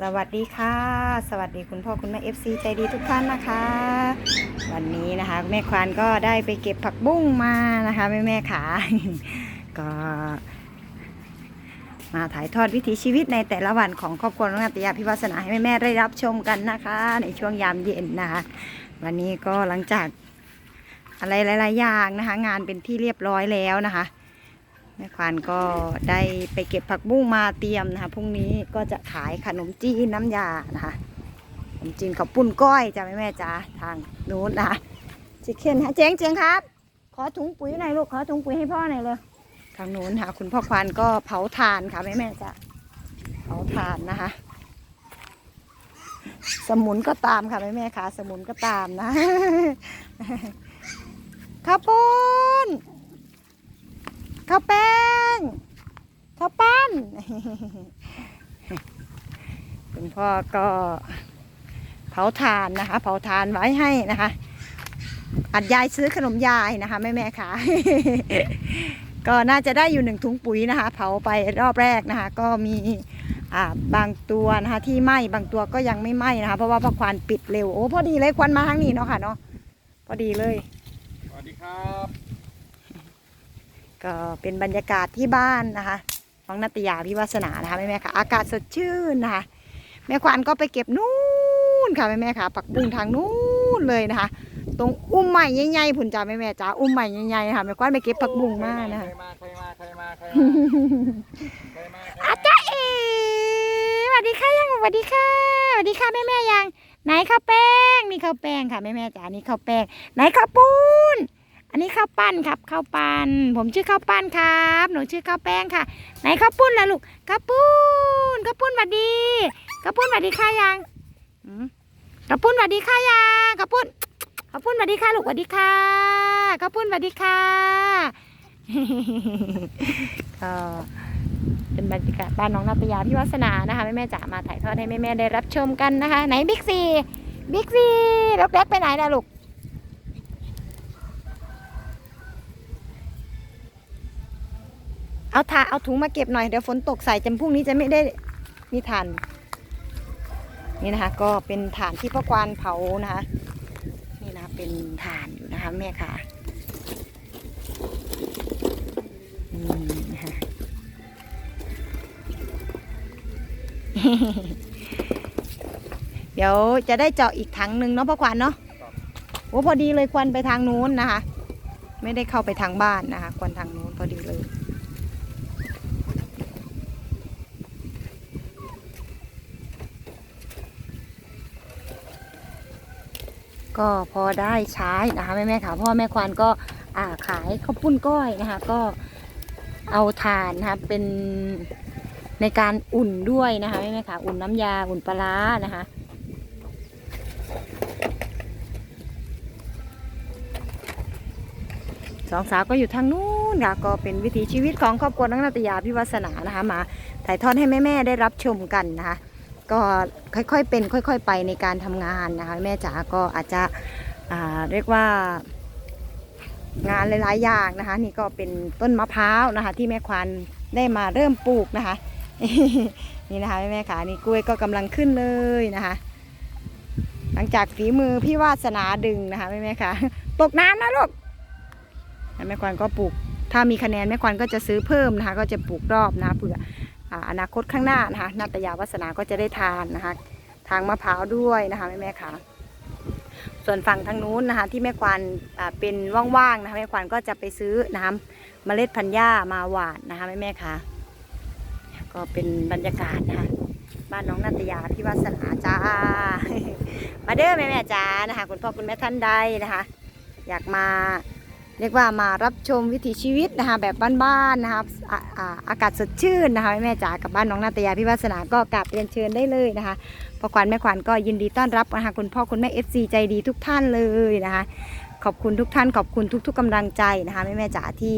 สวัสดีค่ะ สวัสดีคุณพ่อคุณแม่ FC ใจดีทุกท่านนะคะ วันนี้นะคะแม่ควานก็ได้ไปเก็บผักบุ้งมานะคะแม่แม่ขาก็มาถ่ายทอดวิถีชีวิตในแต่ละวันของครอบครัวน้องนาตยาพิวัสนาให้แม่แม่ได้รับชมกันนะคะ ในช่วงยามเย็นนะคะ วันนี้ก็หลังจากอะไรหลาย ๆ อย่างนะคะ งานเป็นที่เรียบร้อยแล้วนะคะ ม่ควานก็ได้ไปเก็บผักบุ้งมาเตรียมนะคะพรุ่งนี้ก็จะขายขนมจีนน้ำยานะคะขนมจีนกับปุ้นก้อยจ้ะแม่แม่จ๋าทางนู้นนะคะจิเคนฮะเจ๊งเจ๊งครับ ขอถุงปุ๋ยหน่อยลูกขอถุงปุ๋ยให้พ่อหน่อยเลยทางนู้นค่ะ คุณพ่อควานก็เผาถ่านค่ะแม่แม่จ๋าเผาถ่านนะคะ สมุนก็ตามค่ะแม่แม่ค่ะ สมุนก็ตามนะข้าวปุ้น ข้าวแป้งข้าวปั้น คุณพ่อก็เผาถ่านนะคะ เผาถ่านไว้ให้นะคะ อัดยายซื้อขนมยายนะคะแม่แม่ๆค่ะ ก็น่าจะได้อยู่หนึ่งถุงปุ๋ยนะคะ เผาไปรอบแรกนะคะ ก็มีบางตัวนะคะที่ไหม้บางตัวก็ยังไม่ไหม้นะคะ เพราะว่าพระควานปิดเร็วโอ้พอดีเลยควันมาทางนี้เนาะค่ะเนาะพอดีเลย สวัสดีครับ ก็เป็นบรรยากาศที่บ้านนะคะของนัตยาพิวัสนานะคะแม่แม่ๆค่ะ อากาศสดชื่นนะคะแม่ควานก็ไปเก็บนู่นค่ะแม่แม่ๆค่ะ ปักบุ้งทางนู่นเลยนะคะ ตรงอุ้มใหม่ใหญ่ๆผุนจ้าแม่แม่ๆจ้าอุ้มใหม่ใหญ่ๆนะคะแม่ควานไปเก็บผักบุ้งมานะคะใครมาใครมาใครมาใครมาใครมาอาจารย์เอ๋สวัสดีค่ะยังสวัสดีค่ะสวัสดีค่ะแม่แม่ๆยัง ไหนข้าวแป้งนี่ข้าวแป้งค่ะแม่แม่ๆจ๋านี่ข้าวแป้งไหนข้าวปุ้น อันนี้ข้าวปั้นครับข้าวปั้นผมชื่อข้าวปั้นครับ หนูชื่อข้าวแป้งค่ะ ไหนข้าวปุ้นล่ะลูกข้าวปุ้นข้าวปุ้นสวัสดีข้าวปุ้นสวัสดีค่ะยังข้าวปุ้นสวัสดีค่ะยังข้าวปุ้นข้าวปุ้นสวัสดีค่ะลูกสวัสดีค่ะข้าวปุ้นสวัสดีค่ะก็เป็นบรรยากาศบ้านน้องนาตยาพี่วัสนานะคะแม่แม่ๆจ๋ามาถ่ายทอดให้แม่แม่ๆได้รับชมกันนะคะ ไหนบิ๊กซีบิ๊กซีลูกเล็กไปไหนล่ะลูก เอาถาเอาถุงมาเก็บหน่อย เดี๋ยวฝนตกใส่จำพรุ่งนี้จะไม่ได้มีถ่าน นี่นะคะ ก็เป็นถ่านที่พ่อควานเผานะคะ นี่นะเป็นถ่านอยู่นะคะ แม่ค่ะอืมนะคะเดี๋ยวจะได้เจาะอีกถังหนึ่งเนาะพ่อควันเนาะโอ้พอดีเลยควันไปทางนู้นนะคะ ไม่ได้เข้าไปทางบ้านนะคะ ควันทางนู้นพอดีเลย ก็พอได้ใช้นะคะแม่แม่ค่ะพ่อแม่ควันก็อ่าขายข้าวปุ้นก้อยนะคะ ก็เอาถ่านนะคะเป็นในการอุ่นด้วยนะคะแม่แม่ค่ะอุ่นน้ำยาอุ่นปลาร้านะคะสองสาวก็อยู่ทางนู้นค่ะก็เป็นวิถีชีวิตของครอบครัวนักนาตยาพิวัสนานะคะมาถ่ายทอดให้แม่ ๆ ได้รับชมกันนะคะ ก็ค่อยๆเป็นค่อย ๆ ไปในการทำงานนะคะ แม่จ๋าก็อาจจะเรียกว่างานหลายๆอย่างนะคะ นี่ก็เป็นต้นมะพร้าวนะคะ ที่แม่ควานได้มาเริ่มปลูกนะคะ นี่นะคะแม่ๆค่ะนี่กล้วยก็กำลังขึ้นเลยนะคะ หลังจากฝีมือพี่วาสนาดึงนะคะแม่ๆค่ะตกน้ำนะลูกแม่ควานก็ปลูกถ้ามีคะแนนแม่ควานก็จะซื้อเพิ่มนะคะ ก็จะปลูกรอบนะะเผื่อ อนาคตข้างหน้านะคะนาตยาวัสนาก็จะได้ทานนะคะ ทางมะพร้าวด้วยนะคะแม่ๆค่ะส่วนฝั่งทางนู้นนะคะที่แม่ควานเป็นว่างๆนะคะแม่ควานก็จะไปซื้อนะคะเมล็ดพันธุ์หญ้ามาหว่านนะคะแม่ๆค่ะก็เป็นบรรยากาศนะคะบ้านน้องนาตยาพี่วัสนาจ้า มาเด้อแม่แม่จ้านะคะ คุณพ่อคุณแม่ท่านใดนะคะ อยากมา เรียกว่ามารับชมวิถีชีวิตนะคะแบบบ้านๆนะคะอากาศสดชื่นนะคะแม่จ๋ากับบ้านน้องนาตยาพี่วัสนาก็กลับเรียนเชิญได้เลยนะคะพ่อควานแม่ควานก็ยินดีต้อนรับนะคะคุณพ่อคุณแม่ FC ใจดีทุกท่านเลยนะคะขอบคุณทุกท่านขอบคุณทุก ๆกำลังใจนะคะแม่แม่จ๋าที่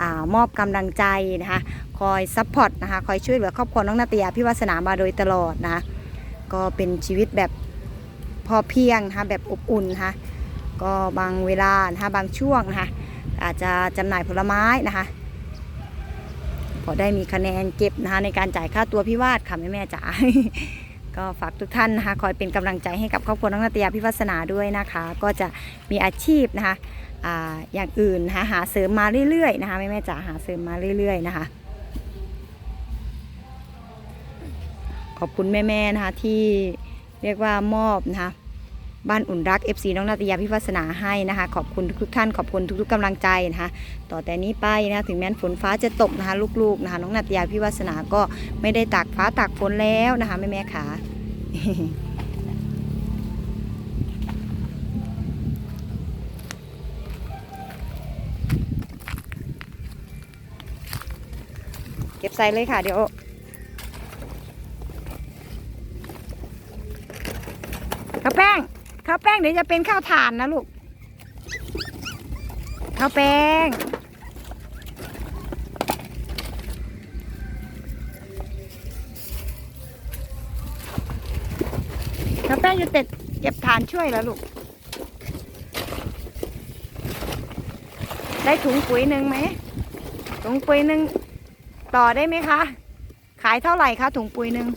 อมอบกำลังใจนะคะคอยซัพพอร์ตนะคะคอยช่วยเหลือครอบครัวน้องนาตยาพี่วาสนามาโดยตลอดนะคะก็เป็นชีวิตแบบพอเพียงนะคะแบบอบอุ่นนะคะก็บางเวลานะคะบางช่วงนะคะ อาจจะจำหน่ายผลไม้นะคะ พอได้มีคะแนนเก็บนะคะในการจ่ายค่าตัวพี่วาดค่ะแม่แม่จ๋าก็ฝากทุกท่านนะคะ คอยเป็นกำลังใจให้กับครอบครัวน้องนาตยาพิวัสนาด้วยนะคะ ก็จะมีอาชีพนะคะอ่าอย่างอื่นนะคะหาเสริมมาเรื่อยๆนะคะแม่แม่จ๋าหาเสริมมาเรื่อย ๆ นะคะ ขอบคุณแม่ๆนะคะที่เรียกว่ามอบนะคะ บ้านอุ่นรัก FC น้องนาตยาพิวัสนาให้นะคะ ขอบคุณทุกท่านขอบคุณทุกๆกำลังใจนะคะ ต่อแต่นี้ไปนะคะถึงแม้ฝนฟ้าจะตกนะคะ ลูกๆนะคะน้องนาตยาพิวัสนาก็ไม่ได้ตากฟ้าตากฝนแล้วนะคะแม่ๆขาเก็บใส่เลยค่ะเดี๋ยวข้าวแป้ง ข้าวแป้งเดี๋ยวจะเป็นข้าวถ่านนะลูกข้าวแป้ง ข้าวแป้งจะเต็ดเก็บถ่านช่วยแล้วลูก ได้ถุงปุ๋ยหนึ่งไหม ถุงปุ๋ยหนึ่งต่อได้ไหมคะ ขายเท่าไหร่คะถุงปุ๋ยหนึ่ง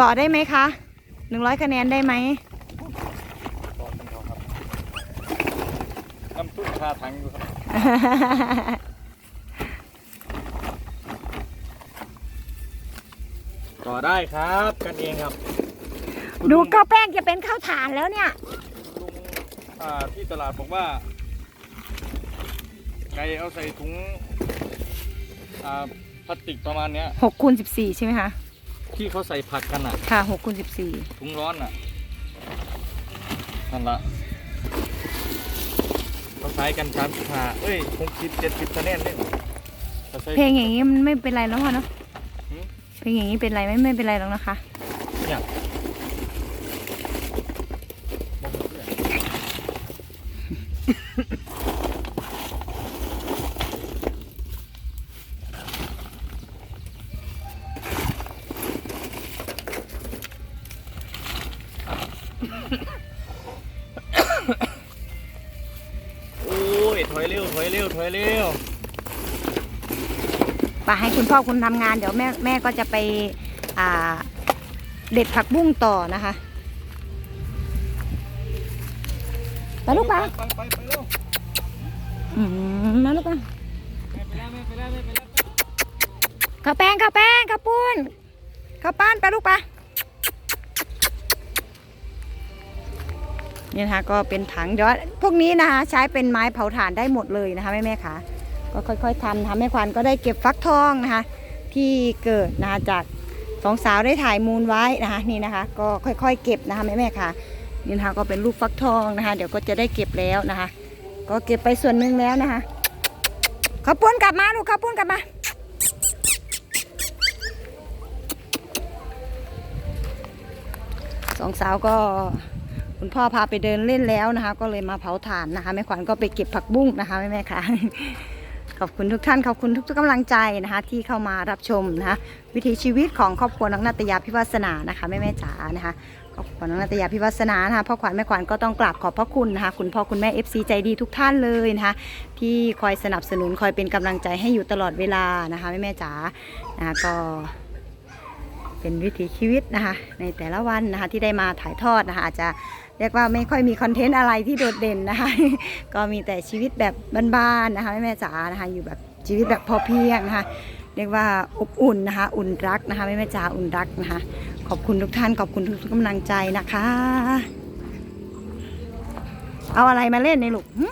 ต่อได้ไหมคะ หนึ่งร้อยคะแนนได้ไหมบอกกันเขาครับน้ำตุ้นคาถังอยู่ครับต่อได้ครับกันเองครับคุณดูลุงข้าวแป้งจะเป็นข้าวถ่านแล้วเนี่ยลุงอ่าที่ตลาดบอกว่า ไก่เอาใส่ถุงอ่าพลาสติกประมาณเนี้ยหกคูณสิบสี่ใช่ไหมคะ ที่เขาใส่ผักกันอะค่ะหกคูณสิบสี่ถุงร้อนอะนั่นละเขาใช้กันสามสิบห้าเอ้ยหกสิบเจ็ดสิบคะแนนเนี่ยเขาใช้เพลงอย่างนี้มันไม่เป็นไรแล้วค่ะเนาะหืม เพลงอย่างนี้เป็นไรไหมไม่เป็นไรหรอกนะคะ เนี่ย โอ้ยถอยเร็วถอยเร็วถอยเร็วไปให้คุณพ่อคุณทำงาน เดี๋ยวแม่แม่ก็จะไปอ่าเด็ดผักบุ้งต่อนะคะไปลูกไปไปไปไปเร็วอืมมาลูกไปไม่ไปแล้วไม่ไปแล้วไม่ไปแล้ว ข้าวแป้งข้าวแป้งข้าวปุ้นข้าวป้านไปลูกไป นี่นะคะก็เป็นถังเดี๋ยวพวกนี้นะคะใช้เป็นไม้เผาถ่านได้หมดเลยนะคะแม่แม่ๆค่ะก็ค่อยๆทำนะคะแม่ควันก็ได้เก็บฟักทองนะคะ ที่เกิดนะคะจากสองสาวได้ถ่ายมูลไว้นะคะนี่นะคะ ก็ค่อยๆ เก็บนะคะแม่แม่ค่ะนี่นะคะก็เป็นลูกฟักทองนะคะ เดี๋ยวก็จะได้เก็บแล้วนะคะ ก็เก็บไปส่วนหนึ่งแล้วนะคะข้าวปุ้นกลับมาลูกข้าวปุ้นกลับมาสองสาวก็ คุณพ่อพาไปเดินเล่นแล้วนะคะ ก็เลยมาเผาถ่านนะคะแม่ขวัญก็ไปเก็บผักบุ้งนะคะแม่แม่ค่ะขอบคุณทุกท่านขอบคุณทุกๆกำลังใจนะคะ ที่เข้ามารับชมนะคะวิถีชีวิตของครอบครัวน้องนาตยาพิวัสนานะคะแม่แม่จ๋านะคะครอบครัวน้องนาตยาพิวัสนานะคะพ่อขวัญแม่ขวัญก็ต้องกราบขอบพระคุณนะคะ คุณพ่อคุณแม่ FC ใจดีทุกท่านเลยนะคะที่คอยสนับสนุนคอยเป็นกำลังใจให้อยู่ตลอดเวลานะคะแม่แม่จ๋านะคะก็เป็นวิถีชีวิตนะคะในแต่ละวันนะคะที่ได้มาถ่ายทอดนะคะอาจจะ เรียกว่าไม่ค่อยมีคอนเทนต์อะไรที่โดดเด่นนะคะ ก็มีแต่ชีวิตแบบบ้านๆนะคะแม่แม่จ๋านะคะ อยู่แบบชีวิตแบบพอเพียงนะคะเรียกว่าอบอุ่นนะคะ อุ่นรักนะคะแม่แม่จ๋าอุ่นรักนะคะ ขอบคุณทุกท่านขอบคุณทุกๆกำลังใจนะคะ เอาอะไรมาเล่นในยลูกหึ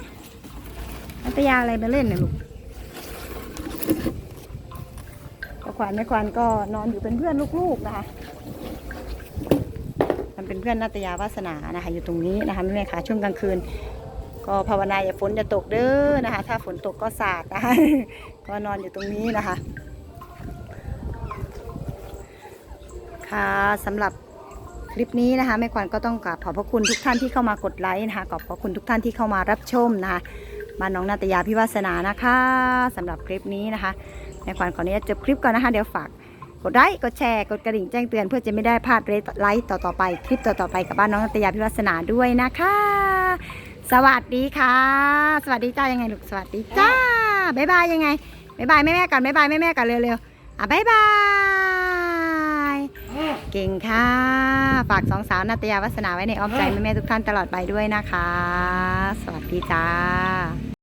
นัตยาอะไรมาเล่นในยลูกขวัญแม่ขวัญก็นอนอยู่เป็นเพื่อนลูกๆนะคะ เป็นเพื่อนนาตยาวาสนานะคะ อยู่ตรงนี้นะคะแม่ๆค่ะช่วงกลางคืน ก็ภาวนาอย่าฝนจะตกเด้อนะคะ ถ้าฝนตกก็สาดนะคะก็นอนอยู่ตรงนี้นะคะ ค่ะสำหรับคลิปนี้นะคะแม่ขวัญก็ต้องกราบขอบพระคุณทุกท่านที่เข้ามากดไลค์นะคะขอบพระคุณทุกท่านที่เข้ามารับชมนะคะบ้าน้องนาตยาพิวาสนานะคะสำหรับคลิปนี้นะคะแม่ขวัญขออนุญาตจบคลิปก่อนนะคะ เดี๋ยวฝาก กดไลค์กดแชร์กดกระดิ่งแจ้งเตือนเพื่อจะไม่ได้พลาดเรตไลค์ต่อๆไป คลิปต่อๆไปกับบ้านน้องนัตยาพิวัสนาด้วยนะคะ สวัสดีค่ะ สวัสดีจ้ายังไงลูกสวัสดีจ้าบ๊ายบายยังไงบ๊ายบายแม่แม่กันบ๊ายบายแม่แม่กันเร็วๆอะบ๊ายบายเก่งค่ะ ฝากสองสาวนาตยาวัฒนาไว้ในอ้อมใจแม่ๆทุกท่านตลอดไปด้วยนะคะ สวัสดีจ้า